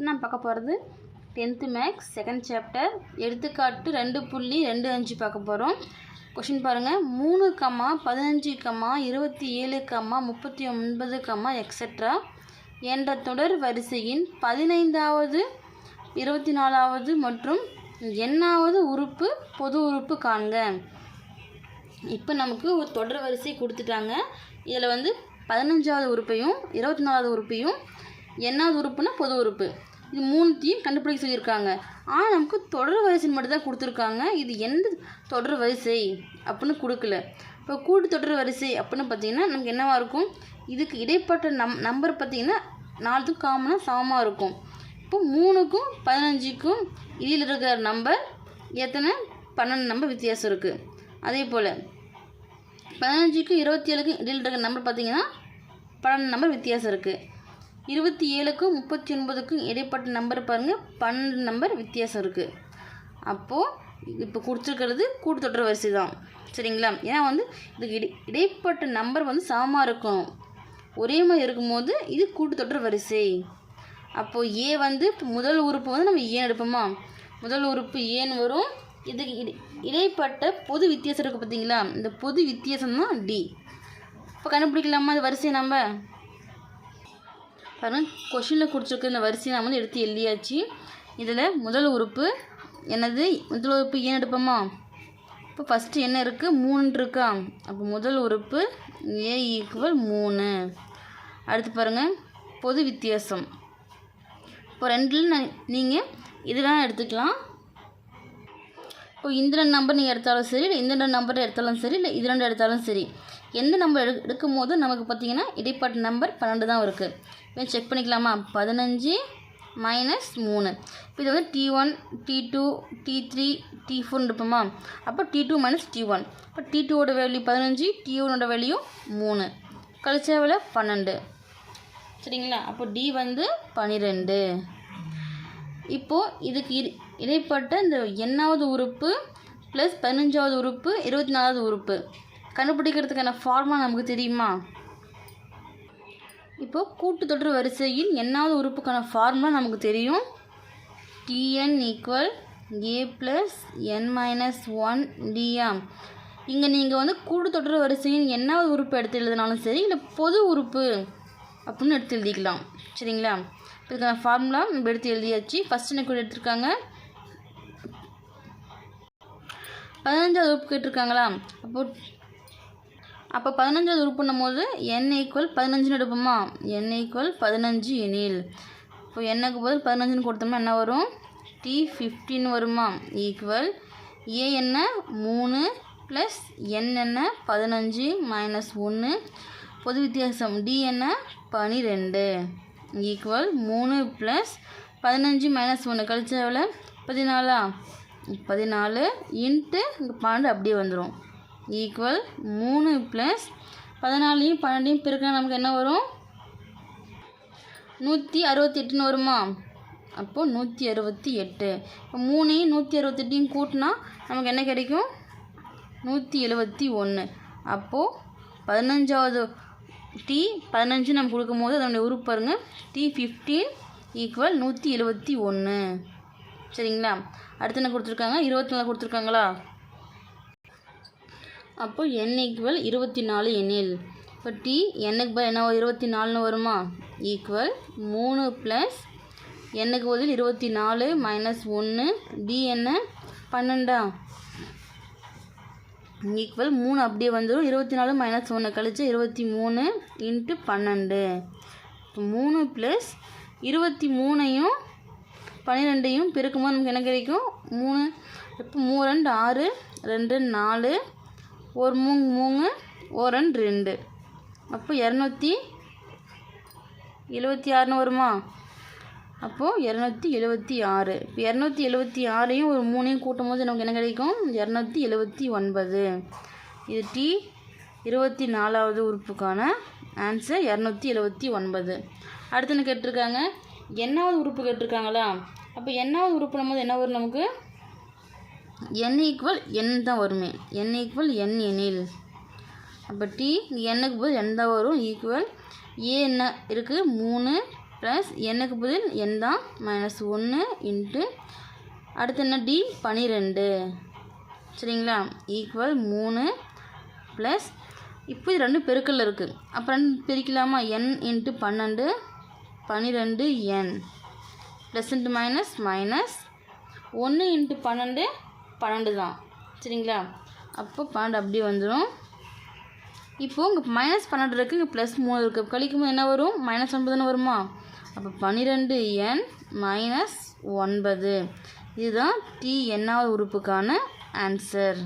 அடுத்து நான் பார்க்க போகிறது டென்த்து மேக்ஸ் செகண்ட் சாப்டர் எடுத்துக்காட்டு ரெண்டு புள்ளி ரெண்டு அஞ்சு பார்க்க போகிறோம் கொஷின் பாருங்கள் மூணு கம்மா பதினஞ்சு கம்மா இருபத்தி ஏழு கம்மா முப்பத்தி ஒன்பது கம்மா எக்ஸெட்ரா என்ற தொடர் வரிசையின் பதினைந்தாவது இருபத்தி நாலாவது மற்றும் எண்ணாவது உறுப்பு பொது உறுப்பு காண்க. இப்போ நமக்கு ஒரு தொடர் வரிசை கொடுத்துட்டாங்க. இதில் வந்து பதினஞ்சாவது உறுப்பையும் இருபத்தி நாலாவது உறுப்பையும் எண்ணாவது உறுப்புனா பொது உறுப்பு. இது மூணுத்தையும் கண்டுபிடிக்க சொல்லியிருக்காங்க. ஆனால் நமக்கு தொடர் வரிசைன்னு மட்டும் தான் கொடுத்துருக்காங்க. இது எந்த தொடர் வரிசை அப்படின்னு கொடுக்கல. இப்போ கூட்டு தொடர் வரிசை அப்படின்னு பார்த்தீங்கன்னா நமக்கு என்னவாக இருக்கும்? இதுக்கு இடைப்பட்ட நம் நம்பர் பார்த்தீங்கன்னா நாலுத்துக்கும் காமனாக சமமாக இருக்கும். இப்போ மூணுக்கும் பதினஞ்சுக்கும் இதில் இருக்கிற நம்பர் எத்தனை? பன்னெண்டு நம்பர் வித்தியாசம் இருக்குது அதே போல் பதினஞ்சுக்கும் இருபத்தி ஏழுக்கும் இடையில் இருக்கிற நம்பர் பார்த்திங்கன்னா பன்னெண்டு நம்பர் வித்தியாசம் இருக்குது இருபத்தி ஏழுக்கும் முப்பத்தி ஒன்பதுக்கும் இடைப்பட்ட நம்பர் பாருங்கள் பன்னெண்டு நம்பர் வித்தியாசம் இருக்குது அப்போது இப்போ கொடுத்துருக்கிறது கூட்டுத்தொடர் வரிசை தான் சரிங்களா? ஏன்னா வந்து இதுக்கு இடை இடைப்பட்ட நம்பர் வந்து சமமாக இருக்கும் ஒரே மாதிரி இருக்கும்போது இது கூட்டுத்தொடர் வரிசை. அப்போது ஏ வந்து இப்போ முதல் உறுப்பு வந்து நம்ம ஏன் எடுப்போமா? முதல் உறுப்பு ஏன் வரும். இதுக்கு இடை இடைப்பட்ட பொது வித்தியாசம் இருக்குது பார்த்தீங்களா இந்த பொது வித்தியாசம் தான் டி இப்போ கண்டுபிடிக்கலாமா? அது வரிசையை நம்ம பாருங்கள் கொஷினில் கொடுத்துருக்க இந்த வரிசையை நம்ம வந்து எடுத்து எழுதியாச்சு. இதில் முதல் உறுப்பு என்னது? முதல் உறுப்பு ஏன் எடுப்போமா? இப்போ ஃபஸ்ட்டு என்ன இருக்குது மூணு இருக்கா? அப்போ முதல் உறுப்பு ஏ ஈக்குவல் மூணு. அடுத்து பாருங்கள் பொது வித்தியாசம். இப்போ ரெண்டில் நீங்கள் இதெல்லாம் எடுத்துக்கலாம். இப்போ இந்த ரெண்டு நம்பர் நீங்கள் எடுத்தாலும் சரி இல்லை இந்த ரெண்டு நம்பர் எடுத்தாலும் சரி இல்லை இது ரெண்டு எடுத்தாலும் சரி. எந்த நம்பர் எடு எடுக்கும் போது நமக்கு பார்த்தீங்கன்னா இடைப்பட்ட நம்பர் பன்னெண்டு தான் இருக்குது இப்போ செக் பண்ணிக்கலாமா? பதினஞ்சு மைனஸ் மூணு. இப்போ இது வந்து T one T two T three T ஃபோர்னு இருப்போமா? அப்போ T two minus T one இப்போ டி டூவோட வேல்யூ பதினஞ்சு டி ஒனோட வேல்யூ மூணு. கழிச்சவில் பன்னெண்டு. சரிங்களா? அப்போ டி வந்து பன்னிரெண்டு இப்போது இதுக்கு இரு இடைப்பட்ட இந்த எண்ணாவது உறுப்பு ப்ளஸ் பதினஞ்சாவது உறுப்பு இருபத்தி நாலாவது உறுப்பு. கண்டுபிடிக்கிறதுக்கான ஃபார்முலா நமக்கு தெரியுமா? இப்போது கூட்டுத்தொடர் வரிசையில் எண்ணாவது உறுப்புக்கான ஃபார்முலா நமக்கு தெரியும். TN equal A plus N minus one TM இங்கே நீங்கள் வந்து கூட்டுத்தொடர் வரிசையின் எண்ணாவது உறுப்பு எடுத்து எழுதினாலும் சரி இல்லை பொது உறுப்பு அப்படின்னு எடுத்து எழுதிக்கலாம். சரிங்களா? இதுக்கான ஃபார்முலா நம்ம எடுத்து எழுதியாச்சு. ஃபஸ்ட் என்ன கூட எடுத்திருக்காங்க? பதினஞ்சாவது உறுப்பு கேட்டிருக்காங்களா? அப்போ அப்போ பதினஞ்சாவது உறுப்புன்னும் போது என் ஈக்குவல் பதினஞ்சுன்னு எடுப்போமா? என் ஈக்குவல் பதினஞ்சு எனில். இப்போ என்னக்கு பதில் பதினஞ்சுன்னு கொடுத்தோம்னா என்ன வரும்? டி ஃபிஃப்டின்னு வருமா? ஈக்குவல் ஏ என்ன? மூணு ப்ளஸ் என் என்ன? பதினஞ்சு மைனஸ் ஒன்று பொது வித்தியாசம். டி என்ன? பனிரெண்டு. ஈக்குவல் மூணு ப்ளஸ் பதினஞ்சு மைனஸ் ஒன்று கழிச்ச எவ்வளோ பதினாலா? பதினாலு இன்ட்டு இங்கே பன்னெண்டு அப்படியே வந்துடும் ஈக்குவல் மூணு ப்ளஸ் பதினாலையும் பன்னெண்டையும் பெருக்கினா நமக்கு என்ன வரும்? நூற்றி அறுபத்தி எட்டுன்னு வருமா? அப்போது நூற்றி அறுபத்தி எட்டு இப்போ மூணையும் நூற்றி அறுபத்தெட்டையும் கூட்டினா நமக்கு என்ன கிடைக்கும்? நூற்றி எழுபத்தி ஒன்று அப்போது பதினஞ்சாவது டி பதினஞ்சு நம்ம கொடுக்கும்போது அதனுடைய உருப்பாருங்க டி ஃபிஃப்டீன் ஈக்குவல் நூற்றி எழுபத்தி ஒன்று சரிங்களா? அடுத்து என்ன கொடுத்துருக்காங்க? இருபத்தி நாலு கொடுத்துருக்காங்களா? அப்போ என் ஈக்குவல் இருபத்தி நாலு எண்ணில் இப்போ டி என்னுக்கு பதில் என்ன இருபத்தி நாலுன்னு வருமா? ஈக்குவல் மூணு ப்ளஸ் எண்ணுக்கு பதில் இருபத்தி நாலு மைனஸ் ஒன்று டி என்ன? பன்னெண்டா. ஈக்குவல் மூணு அப்படியே வந்துடும் இருபத்தி நாலு மைனஸ் ஒன்று கழிச்சு இருபத்தி மூணு இன்ட்டு பன்னெண்டு. இப்போ மூணு ப்ளஸ் இருபத்தி மூணையும் பன்னிரெண்டையும் பெருக்கும்போது நமக்கு என்ன கிடைக்கும்? மூணு இப்போ மூணு ரெண்டு ஆறு ரெண்டு நாலு ஒரு மூணு மூணு ஒரு ரெண்டு ரெண்டு. அப்போ இரநூத்தி எழுபத்தி ஆறுன்னு வருமா? அப்போது இரநூத்தி எழுபத்தி ஆறு. இப்போ இரநூத்தி எழுபத்தி ஆறையும் ஒரு மூணையும் கூட்டும் போது நமக்கு என்ன கிடைக்கும்? இரநூத்தி எழுபத்தி ஒன்பது. இது டி இருபத்தி நாலாவது உறுப்புக்கான ஆன்சர் இரநூத்தி எழுபத்தி ஒன்பது. அடுத்து என்ன கேட்டிருக்காங்க? என்னாவது உறுப்பு கேட்டிருக்காங்களா? அப்போ என்னாவது உறுப்புனும் போது என்ன வரும் நமக்கு? என் ஈக்குவல் என் தான் வருமே. என் ஈக்குவல் என் எனில். அப்போ டி எண்ணுக்கு பதில் என் தான் வரும். ஈக்குவல் ஏ என்ன இருக்குது மூணு ப்ளஸ் எண்ணுக்கு பதில் என் தான் மைனஸ் ஒன்று இன்ட்டு அடுத்து என்ன டி பன்னிரெண்டு சரிங்களா? ஈக்குவல் மூணு ப்ளஸ் இப்போ இது ரெண்டும் பெருக்கல்ல இருக்குது அப்போ ரெண்டு பிரிக்கலாமா? என் இன்ட்டு பன்னெண்டு பன்னிரெண்டு N plus into minus minus ஒன்று இன்ட்டு பன்னெண்டு பன்னெண்டு தான். சரிங்களா? அப்போ பன்னெண்டு அப்படியே வந்துடும் இப்போது இங்கே மைனஸ் பன்னெண்டு இருக்குது இங்கே ப்ளஸ் மூணு இருக்குது கழிக்கும்போது என்ன வரும்? மைனஸ் ஒன்பது தானே வருமா? அப்போ பன்னிரெண்டு என் மைனஸ் ஒன்பது. இதுதான் டி என்னாவது உறுப்புக்கான ஆன்சர்